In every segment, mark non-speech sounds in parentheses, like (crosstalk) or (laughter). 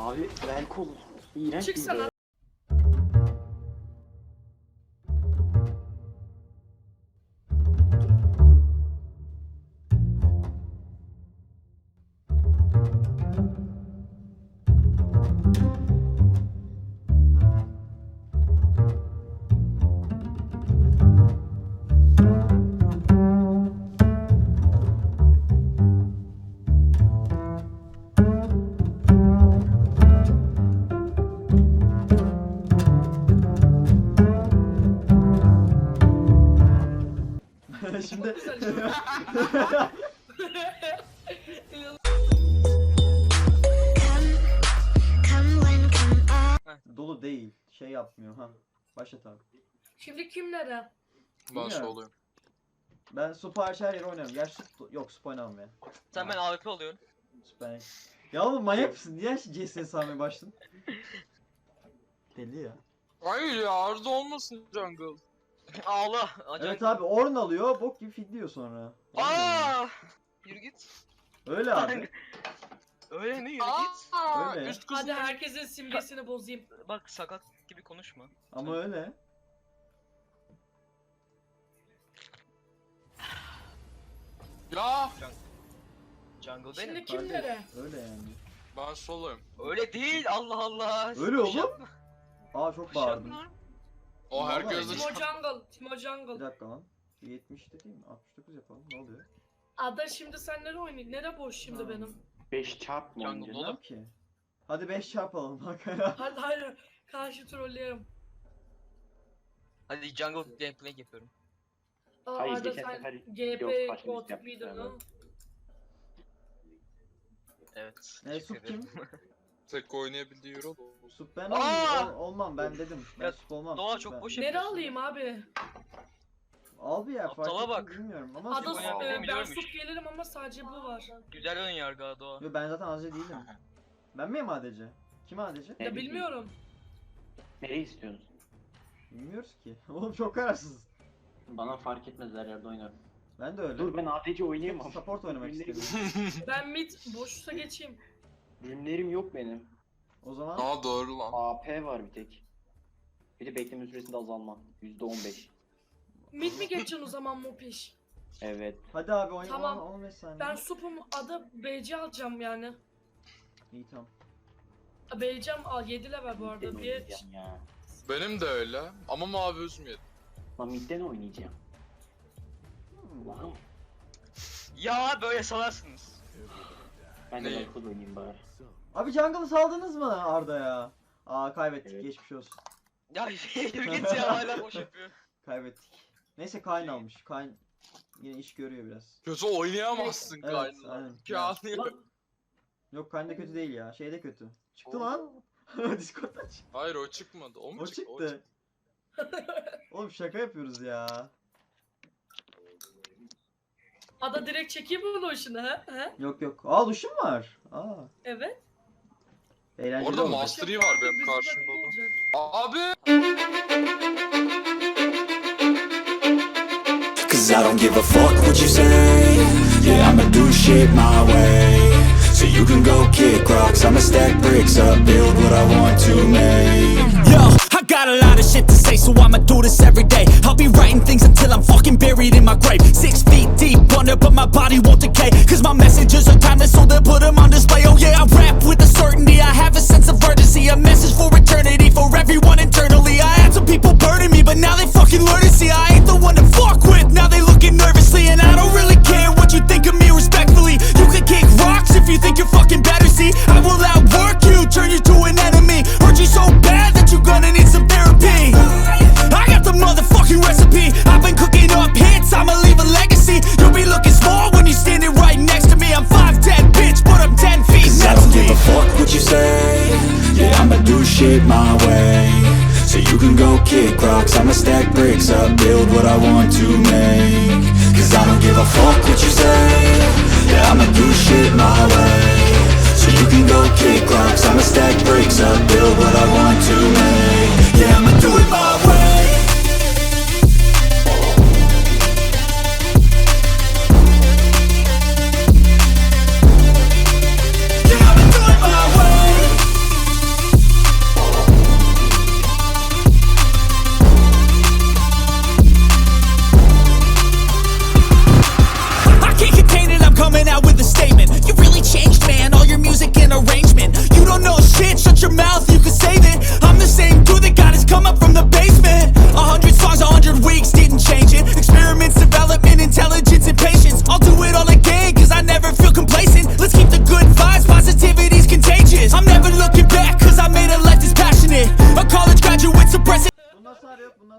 Abi Velkol. İğrenç bir Çıksana. Yapmıyor ha. Başlat abi. Şimdi kimlere? Ben Bilmiyorum. soluyum. Ben Super her yere oynarım. Gerçi Sup- yok Sup oynamam ya. Sen ben AWP oluyorsun. Super. Ya oğlum manyak mısın? Niye CS almaya başladın? Deli ya. Hayır ya Arda olmasın jungle. (laughs) Ağla. Evet abi Orn alıyor, bok gibi fidliyor sonra. Aa! Yürü git. Öyle abi. (laughs) Öyle mi? Yürü git. Aa, Öyle. üst kız Hadi herkesin simgesini bozayım. Bak sakat gibi konuşma. Ama öyle. Ya Jungle Şimdi benim. kimlere? Öyle yani. ben soluyum. Öyle değil Allah Allah. Öyle oğlum. yapma, Aa çok boş bağırdım. yapma. O Vallahi herkes de Timo Jungle. Timo Bir Jungle. dakika lan. 70 değil mi? 69 yapalım. Ne oluyor? Ada şimdi sen nere oynuyorsun? Nere boş şimdi Ha. benim? 5 çarp mı Jungle dolu. Bilmem ki. Hadi 5 çarpalım bak. Hadi hayır. Karşı trolleyelim. Hadi jungle gameplay yapıyorum. Aa, Hayır, Arda geçen sen sefer- GP başka bir Gotik şey miydin yapmışlar lan? Evet. Ne teşekkür Sup ederim. kim? (laughs) tek oynayabildiği euro da. Sup ben Aa! olmayayım. Ol- olmam ben dedim. Ben Ya, Sup olmam. Doğa Sup çok ben. boş Nere yapıyorsun. alayım abi? Al bir yer fark Aptala etmez, bak. bilmiyorum ama Ada Sup- oynayan e, ben biliyormuş. sup gelirim ama sadece bu var. Güzel ön yargı Doğa. Yo, ben zaten ADC değilim. (laughs) Ben miyim ADC? Kim ADC? Ne Ya bileyim. bilmiyorum. Nereyi istiyorsunuz? Bilmiyoruz ki. (laughs) Oğlum çok kararsız. Bana fark etmez her yerde oynarım. Ben de öyle. Dur ben ADC oynayamam. Support oynamak istedim. (laughs) Ben mid boşsa geçeyim. Ürünlerim yok benim. O zaman Aa doğru lan. AP var bir tek. Bir de bekleme süresinde azalma. %15. Mid mi geçeceksin o zaman Mopiş? Evet. hadi abi oyna Tamam. 10 15 saniye. Ben supum adı BC alacağım yani. İyi tamam. BC'm al 7 level bu arada. Midden Bir oynayacağım ya. Benim de öyle ama mavi üzmüyor. Lan midden oynayacağım. Ulan Ya böyle salarsınız. ben de Ne? Velkol oynayayım bari. Abi jungle'ı saldınız mı Arda ya? Aa kaybettik Evet. geçmiş olsun. Ya (laughs) yürü git ya hala boş yapıyor. (laughs) Kaybettik. Neyse Kayn almış. Kayn yine iş görüyor biraz. Kötü oynayamazsın Evet, kaynına. aynen. Yani. Yok Kayn de kötü değil ya. Şey de kötü. Çıktı lan. (laughs) Discord'dan çıktı. Hayır o çıkmadı. O mu O çıktı? çıktı. Oğlum şaka yapıyoruz ya. Ada direkt çekeyim mi Lotion'u ha? ha? Yok yok. Aa Lucian var. Aa. Evet. Eğlenceli Orada oldu. Master Yi var benim Bizim karşımda takım da. olacak. Abi. Cause I don't give a fuck what you say Yeah, I'ma do shit my way So you can go kick rocks. I'ma stack bricks up, build what I want to make. Yo, I got a lot of shit to say So I'ma do this every day. I'll be writing things until I'm fucking buried in my grave. Six feet deep under but my body won't decay Cause my messages are timeless so they'll put them what I want to make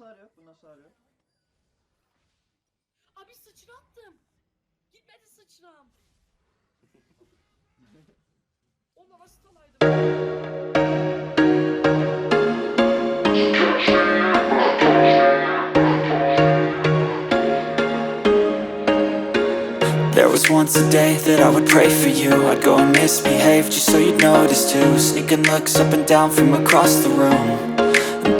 yok? Yok? Abi. Gitmedi sıçram. (laughs) There was once a day that I would pray for you I'd go and misbehave just so you'd notice too Sneaking looks up and down from across the room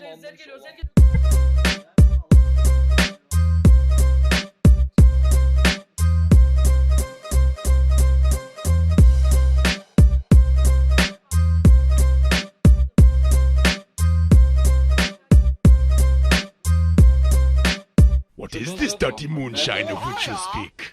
falan Zer anlamış geliyor, Zer olamam. geliyor. What is this dirty moonshine of which you speak?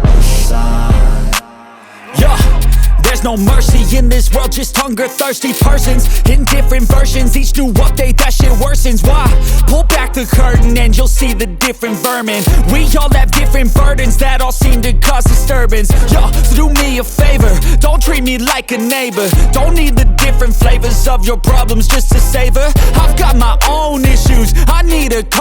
There's no mercy in this world, just hunger thirsty persons in different versions. Each new update, that shit worsens. Why? Pull back the curtain and you'll see the different vermin. We all have different burdens that all seem to cause disturbance. Yo, so do me a favor, don't treat me like a neighbor. Don't need the different flavors of your problems just to savor. I've got my own issues, I need a